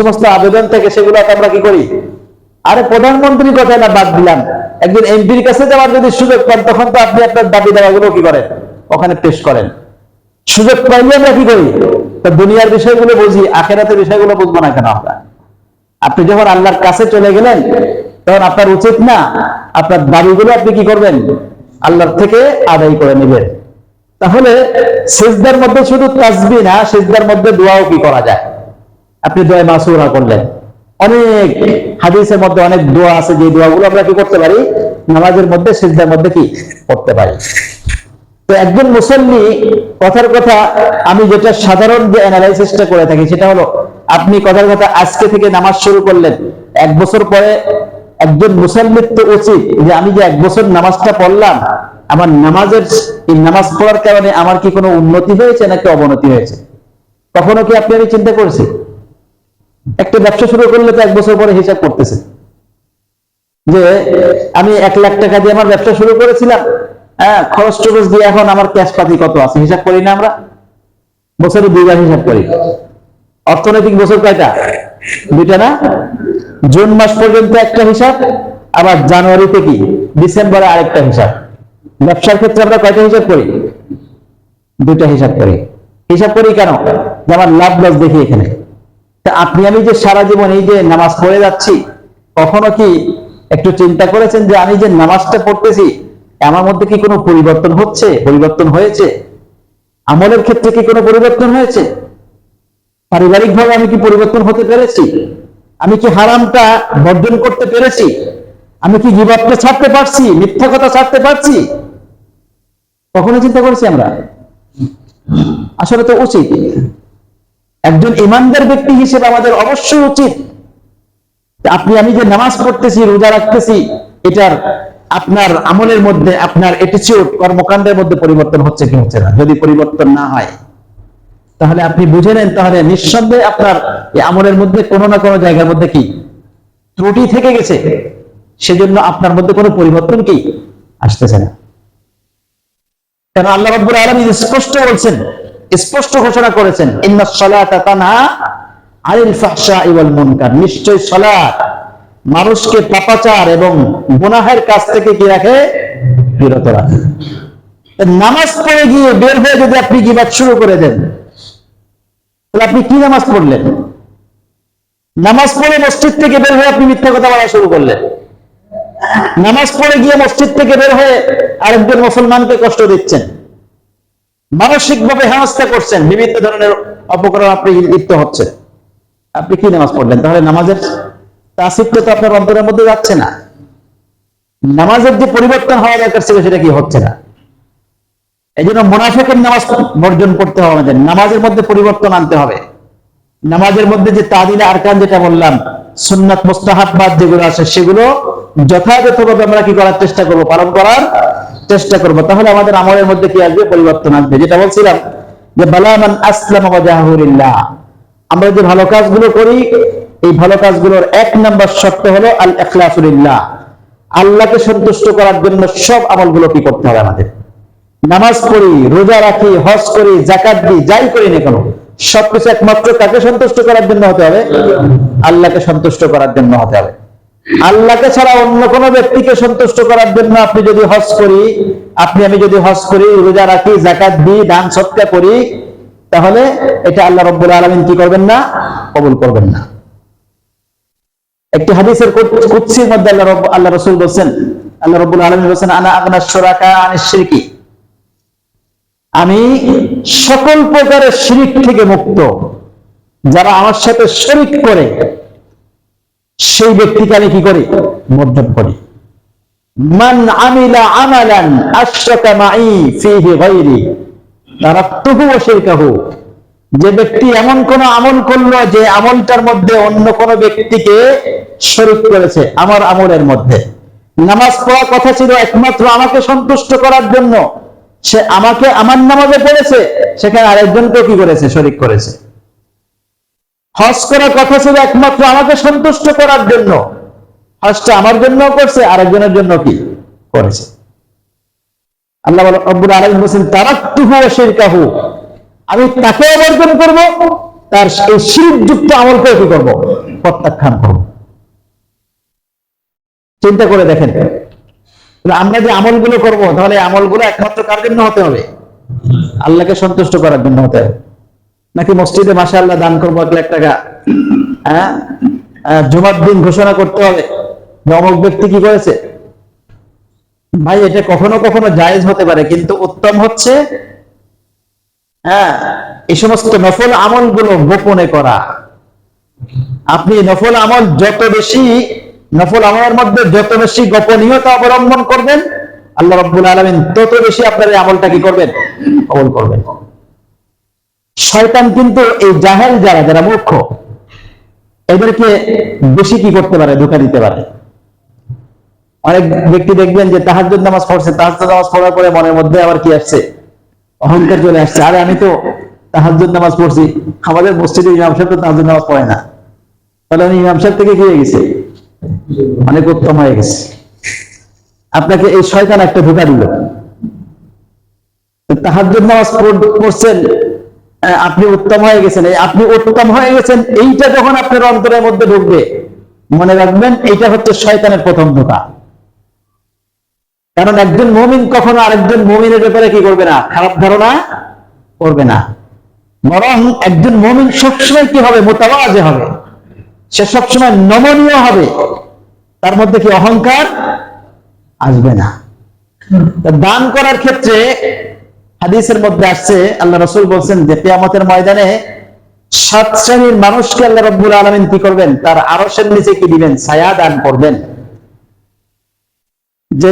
সমস্ত আবেদন থেকে সেগুলো আমরা কি করি? আরে প্রধানমন্ত্রীর কথা না বাদ দিলাম। একজন এমপির কাছে যাওয়ার যদি সুযোগ পান, তখন তো আপনি আপনার দাবি দাওয়াগুলো কি করেন? ওখানে পেশ করেন। সুযোগ পাইলে আমরা কি করি? তো দুনিয়ার বিষয়গুলো বুঝি, আখেরাতের বিষয়গুলো বুঝব না কেন আমরা? আপনি যখন আল্লাহর কাছে চলে গেলেন, তখন আপনার উচিত না, আপনার দাবিগুলো আপনি কি করবেন? আল্লাহর থেকে আদায় করে নেবেন। তাহলে সেজদার মধ্যে শুধু তাসবি না, সেজদার মধ্যে দোয়াও কি করা যায়? আপনি দোয়া মাসুরা করলেন অনেক হাদিসের মধ্যে অনেক দোয়া আছে, যে দোয়াগুলো আমরা কি করতে পারি? নামাজের মধ্যে, সেজদার মধ্যে কি করতে পারি? তো একজন মুসল্লি, কথার কথা আমি যেটা সাধারণ যে অ্যানালাইসিসটা করে থাকি, সেটা হলো, আপনি কথার কথা আজকে থেকে নামাজ শুরু করলেন, এক বছর পরে একজন মুসল্লির তো উচিত যে আমি যে এক বছর নামাজটা পড়লাম, আমার নামাজের এই নামাজ পড়ার কারণে আমার কি কোনো উন্নতি হয়েছে নাকি অবনতি হয়েছে? কখনো কি আপনি আমি চিন্তা করেছি? একটা ব্যবসা শুরু করলে তো এক বছর পরে হিসাব করতেছে। যে আমি এক লাখ টাকা দিয়ে আমার ব্যবসা শুরু করেছিলাম হ্যাঁ খরচ টরচ দিয়ে এখন আমার ক্যাশ পাতি কত আছে? হিসাব করি না আমরা? বছরে দুইবার হিসাব করি। অর্থনৈতিক বছর কয়টা? দুইটা না? জুন মাস পর্যন্ত একটা হিসাব, আবার জানুয়ারিতে কি? ডিসেম্বরে আরেকটা হিসাব। ব্যবসার ক্ষেত্রে আমরা কয়টা হিসাব করি? দুইটা হিসাব করি। হিসাব করি কেন? যে আমার লাভ লস দেখি এখানে। তা আপনি, আমি যে সারা জীবন এই যে নামাজ পড়ে যাচ্ছি, কখনো কি একটু চিন্তা করেছেন যে আমি যে নামাজটা পড়তেছি, আমার মধ্যে কি কোনো পরিবর্তন হচ্ছে, পরিবর্তন হয়েছে? আমলের ক্ষেত্রে কি কোনো পরিবর্তন হয়েছে? পারিবারিক ভাবে আমি কি পরিবর্তন হতে পেরেছি? আমি কি হারামটা বর্জন করতে পেরেছি? আমি কি জীবাত্মা ছাড়তে পারছি, মিথ্যা কথা ছাড়তে পারছি? কখনো চিন্তা করছি আমরা? আসলে তো উচিত। একজন ইমানদার ব্যক্তি হিসেবে আমাদের অবশ্যই উচিত আপনি, আমি যে নামাজ পড়তেছি, রোজা রাখতেছি, এটার আপনার আমলের মধ্যে, আপনার এটিচিউড কর্মকাণ্ডের মধ্যে পরিবর্তন হচ্ছে কি হচ্ছে না? যদি পরিবর্তন না হয়, তাহলে আপনি বুঝে নেন, তাহলে নিঃসন্দেহে আপনার এই আমলের মধ্যে কোনো না কোনো জায়গার মধ্যে কি ত্রুটি থেকে গেছে? সেজন্য আপনার মধ্যে কোনো পরিবর্তন কি আসতেছে না। কেন আল্লাহ রাব্বুল আলামিন স্পষ্ট বলছেন স্পষ্ট ঘোষণা করেছেন নিশ্চয় সালাত মানুষকে পাপাচার এবং গুনাহের কাছ থেকে কি রাখে? বিরত রাখে। নামাজ পড়ে গিয়ে বের হয়ে যদি আপনি গিবাদ শুরু করে দেন, তাহলে আপনি কি নামাজ পড়লেন? নামাজ পড়ে মসজিদ থেকে বের হয়ে আপনি মিথ্যা কথা বলা শুরু করলেন। নামাজ পড়ে গিয়ে মসজিদ থেকে বের হয়ে আরেকজন মুসলমানকে কষ্ট দিচ্ছেন। মানসিক ভাবে হেনস্থা করছেন, বিভিন্ন ধরনের অপকরণ আপনি লিপ্ত হচ্ছে আপনি কি নামাজ পড়লেন? তাহলে নামাজের তাসিবটা তো আপনার অন্তরের মধ্যে যাচ্ছে না। নামাজের যে পরিবর্তন হওয়া দরকার ছিল সেটা কি হচ্ছে না? এই জন্য মোনাফেকের নামাজ বর্জন করতে হবে আমাদের। নামাজের মধ্যে পরিবর্তন আনতে হবে। নামাজের মধ্যে যে তাদিলে আরকান যেটা বললাম, সুন্নাত মুস্তাহাবাদ যেগুলো আছে, সেগুলো যথাযথভাবে আমরা কি করার চেষ্টা করব? পালন করার চেষ্টা করব। তাহলে আমাদের আমলের মধ্যে কি আসবে? পরিবর্তন আসবে। যেটা বলছিলাম যে বালামান আসলাম ওয়াজাহুলিল্লাহ আমরা যে ভালো কাজগুলো করি, এই ভালো কাজগুলোর এক নাম্বার শর্ত হলো আল ইখলাসুলিল্লাহ আল্লাহকে সন্তুষ্ট করার জন্য সব আমলগুলো কি করতে হবে আমাদের? নামাজ পড়ি, রোজা রাখি, হজ করি জাকাত দিই, যাই করি না কেন, সবকিছু একমাত্র কাকে সন্তুষ্ট করার জন্য হতে হবে? আল্লাহকে সন্তুষ্ট করার জন্য হতে হবে। আল্লাহকে ছাড়া অন্য কোনো ব্যক্তিকে সন্তুষ্ট করার জন্য আপনি যদি হজ করি, আপনি, আমি যদি হজ করি, রোজা রাখি জাকাত দিই, দান সৎকা করি, তাহলে এটা আল্লাহ রব্বুল আলমিন কি করবেন না? কবুল করবেন না। একটি হাদিসের কুৎসির মধ্যে আল্লাহ রব আল্লাহ রসুল বলছেন, আল্লাহ রব্বুল আলমিন বলছেন, আনা আগনা সুরাকা আনিস শিরকি। আমি সকল প্রকারের শিরিক থেকে মুক্ত। যারা আমার সাথে শরিক করে সেই ব্যক্তিকে আমি কি করি? বর্জন করি। যে ব্যক্তি এমন কোন আমল করল যে আমলটার মধ্যে অন্য কোন ব্যক্তিকে শরিক করেছে আমার আমলের মধ্যে। নামাজ পড়ার কথা ছিল একমাত্র আমাকে সন্তুষ্ট করার জন্য। সে আমাকে আমার নামাজে পড়েছে, সেখানে আরেকজনকে কি করেছে? শরিক করেছে। হজ করার কথা ছিল একমাত্র আমাকে সন্তুষ্ট করার জন্য। হজটা আমার জন্য করছে, আরেকজনের জন্য কি করেছে। আল্লাহ রব্বুল আলামিন বলেন তারাক্তুহু ওয়া শিরকাহু। আমি তাকে বর্জন করব, তার এই শিরযুক্ত আমলকে কি করব? প্রত্যাখ্যান করব। চিন্তা করে দেখেন আমরা যে আমলগুলো করব, তাহলে আমলগুলো একমাত্র কার জন্য হতে হবে? আল্লাহকে সন্তুষ্ট করার জন্য হতে হবে। নাকি মসজিদে মাসা আল্লাহ দান করব এক লাখ টাকা? হ্যাঁ? আহ, জুমার দিন ঘোষণা করতে হবে। অমুক ব্যক্তি কি করেছে? ভাই এটা কখনো কখনো জায়েজ হতে পারে কিন্তু উত্তম হচ্ছে হ্যাঁ এই সমস্ত নফল আমলগুলো গোপনে করা। আপনি নফল আমল যত বেশি নফল আমলের মধ্যে যত বেশি গোপনীয়তা অবলম্বন করবেন আল্লাহ রব্বুল আলমিন তত বেশি আপনার এই আমলটা কি করবেন? কবল করবেন। শয়তান কিন্তু এই জাহেল যারা যারা মূর্খ, এদেরকে বেশি কি করতে পারে? ধোকা দিতে পারে। অনেক ব্যক্তি দেখবেন যে তাহাজ্জুদ নামাজ পড়ছে, তাহাজ্জুদ নামাজ পড়ার পরে মনের মধ্যে আবার কি আসছে? অহংকার চলে আসছে। আরে, আমি তো তাহাজ্জুদ নামাজ পড়ছি। আমাদের মসজিদে ইমাম সাহেব তো তাহাজ্জুদ নামাজ পড়ে না। তাহলে আমি ইমাম সাহেব থেকে কি হয়ে গেছে? অনেক উত্তম হয়ে গেছে। আপনাকে এই শয়তান একটা ধোকা দিল। তাহাজ্জুদ নামাজ পড়- পড়ছেন আপনি উত্তম হয়ে গেছেন। আপনি উত্তম হয়ে গেছেন, এইটা যখন আপনার অন্তরের মধ্যে ঢুকবে, মনে রাখবেন এইটা হচ্ছে শয়তানের প্রথম ধোকা। কারণ একজন মমিন কখনো আরেকজন মমিনের ব্যাপারে কি করবে না? খারাপ ধারণা করবে না। বরং একজন মমিন সবসময় কি হবে? মোতাবাজে হবে। সে সবসময় নমনীয় হবে। তার মধ্যে কি অহংকার আসবে না। দান করার ক্ষেত্রে হাদিসের মধ্যে আসছে, আল্লাহ রসুল বলছেন যে কেয়ামতের ময়দানে সাত শ্রেণির মানুষকে আল্লাহ রব্বুল আলমিন কি করবেন? তার আরসের নিচে কি দিবেন? ছায়া দান করবেন। যে